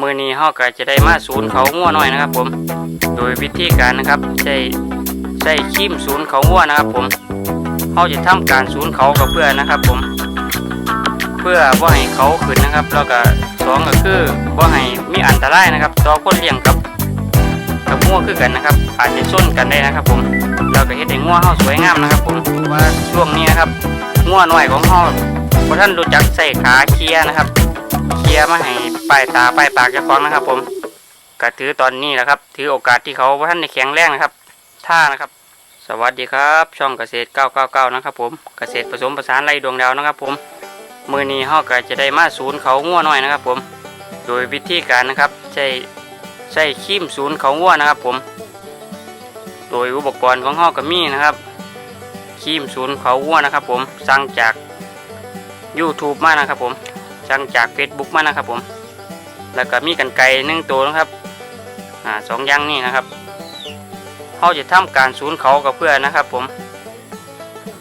มือนี้เฮาก็จะได้มาศูนย์เขางัวหน่อยนะครับ ผม โดยวิธีการนะครับใช้ใช้คีมศูนย์เขางัวนะครับ ผมเฮาจะทำการศูนย์เขากับเพื่อนนะครับ ผม เพื่อบ่าให้เขาขึ้นนะครับ แล้วก็สองก็คือบ่าให้มีอันตรายนะครับต่อคนเลี้ยงกับกับงัวคือกันนะครับ อาจจะชนกันได้นะครับ ผมเราก็เฮ็ดให้งัวเฮาสวยงามนะครับ ผมว่าช่วงนี้นะครับงัวน้อยของเฮาบ่ท่านรู้จักใส่ขาเคลียนะครับ ลียร์มาให้ป้ายตาป้ายปากเจ้าของนะครับ ผมก็ถือตอนนี้แหละครับ ถือโอกาสที่เขาท่านในแข็งแรงนะครับ ท่านะครับ สวัสดีครับ ช่องเกษตร 999 นะครับ ผมเกษตรผสมผสานไรดวงดาวนะครับ ผมมือนี้เฮาก็จะได้มาศูนย์เขางัวหน่อยนะครับ ผม โดยวิธีการนะครับ ใช้ใช้คีมศูนย์เขางัวนะครับ ผม โดยอุปกรณ์ของเฮาก็มีนะครับคีมศูนย์เขางัวนะครับ ผมสั่งจาก YouTube มานะครับผม สั่งจาก Facebook มานะครับผม แล้วก็มีกันไกรหนึ่งตัวนะครับอ่าสองย่างนี่นะครับเฮาจะทำการศูนย์เขากับเพื่อนนะครับ ผม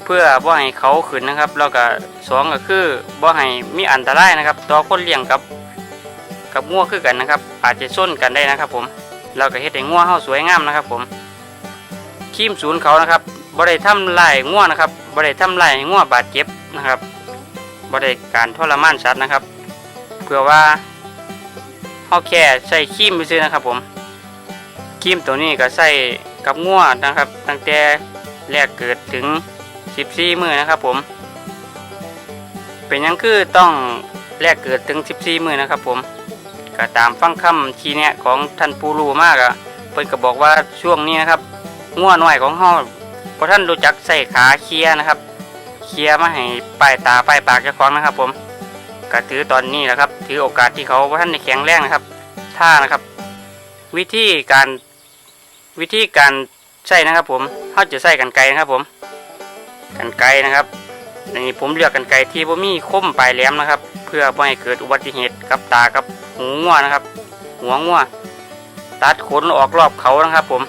เพื่อบ่ให้เขาขึ้นนะครับ แล้วก็สองก็คือบ่ให้มีอันตรายนะครับต่อคนเลี้ยงกับ กับงัวคือกันนะครับ อาจจะส้นกันได้นะครับ ผมเราก็เฮ็ดให้งัวเฮาสวยงามนะครับ ผมคีมศูนย์เขานะครับบ่ได้ทำลายงัวนะครับบ่ได้ทำลายให้งัวบาดเจ็บนะครับ บ่ได้การทรมานสัตว์นะครับ เพื่อว่าเฮาแค่ใส่ครีมซื่อนะครับผมครีมตัวนี้ก็ใส่กับงัวนะครับ ตั้งแต่แรกเกิดถึง 14 มือนะครับผม เป็นยังคือต้องแรกเกิดถึง 14 มือนะครับผมก็ตามฟังคำชี้แนะของท่านผู้รู้มากอะเพิ่นก็บอกว่าช่วงนี้นะครับง่วน้อยของเฮาเพราะท่านรู้จักใส่ขาเคียนะครับ เคลียร์มาให้ป้ายตาป้ายปากเจ้าของนะครับ ผมก็ถือตอนนี้แหละครับ ถือโอกาสที่เขาเพราท่านในแข็งแรงนะครับท่านะครับ วิธีการวิธีการใส่นะครับ ผมเขาจะใส่กันไกลนะครับ ผม กันไกลนะครับอันนี้ผมเลือกกันไกลที่บ่มีคมปลายแหลมนะครับ เพื่อไม่ให้เกิดอุบัติเหตุกับตากับหูงัวนะครับ หัวงัวตัดขนออกรอบเขานะครับ ผม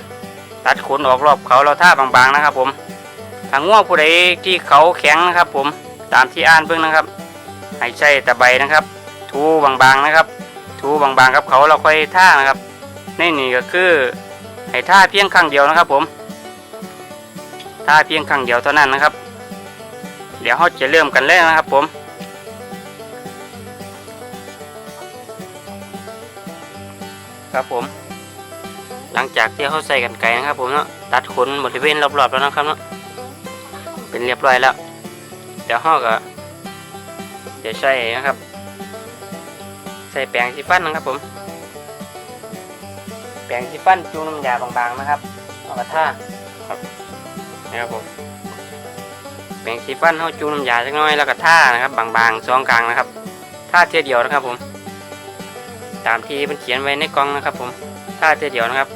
ตัดขนออกรอบเขาเราท่าบางๆนะครับ ผม ถ้างัวผู้ใดที่เขาแข็งนะครับ ผมตามที่อ่านเพิ่งนะครับให้ใช้ตะไบนะครับ ทูบางๆนะครับ ทูบางๆกับเขาเราค่อยท่านะครับในนี่ก็คือให้ท่าเพียงครั้งเดียวนะครับ ผมท่าเพียงครั้งเดียวเท่านั้นนะครับ เดี๋ยวเราจะเริ่มกันเลยนะครับ ผมครับผม หลังจากที่เขาใส่กันไก่นะครับ ผมเนาะตัดขนบริเวณรอบๆแล้วนะครับเนาะ เป็นเรียบร้อยแล้ว เดี๋ยวเราก็จะใส่นะครับ ใส่แปรงสีฟันนะครับผม แปรงสีฟันจูน้ำยาบางๆนะครับเอากระท่าครับนะครับผมแปรงสีฟันเขาจูน้ำยาสักน้อยแล้วก็ท่านะครับบางๆซองกลางนะครับท่าเทียเดียวนะครับผม ตามที่มันเขียนไว้ในกล่องนะครับ ผมท่าเทียเดียวนะครับ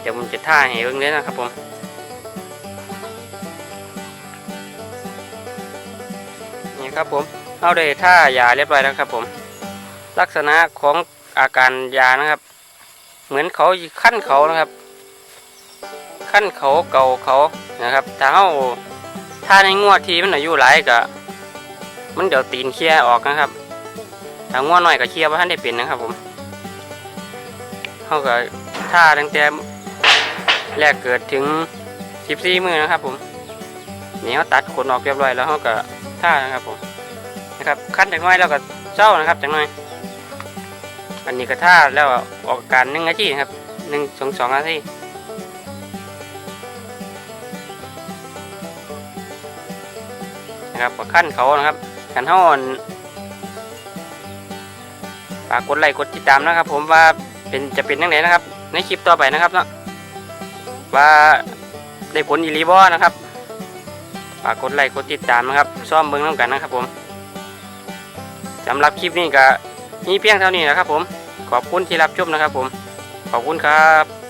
เดี๋ยวผมจะท่าให้เบิ่งเลยนะครับผม ครับผมเอาได้ท่ายาเรียบร้อยแล้วครับผม ลักษณะของอาการยานะครับ เหมือนเขาขั้นเขานะครับ ขั้นเขาเก่าเขานะครับถ้าเขาถ้าในงวดที่มันอายุหลายก็มันเดี๋ยวตีนเคลียออกนะครับถ้างวดน้อยก็เคลียว่าท่านได้เป็นนะครับผมเขาก็ท่าตั้งแต่แรกเกิดถึง 14 มือนะครับผมนี่เขาตัดขนออกเรียบร้อยแล้วเขาก็ ท่านะครับผมนะครับขั้นจากน้อยแล้วก็เจ้านะครับจากน้อย อันนี้ก็ท่าแล้วออกอาการหนึ่งนาทีครับหนึ่งสองสองนาทีนะครับก็ขั้นเขานะครับขันห้อนฝากกดไลค์กดติดตามนะครับ ผมว่าเป็นจะเป็นยังไงนะครับ ในคลิปต่อไปนะครับเนาะว่าได้ผลอีหลีบอนะครับากกดไลค์กดติดตามนะครับซ่อมเบิ้งน้ำกันนะครับผมสำหรับคลิปนี้ก็มีเพียงเท่านี้นะครับผมขอบคุณที่รับชมนะครับผมขอบคุณครับ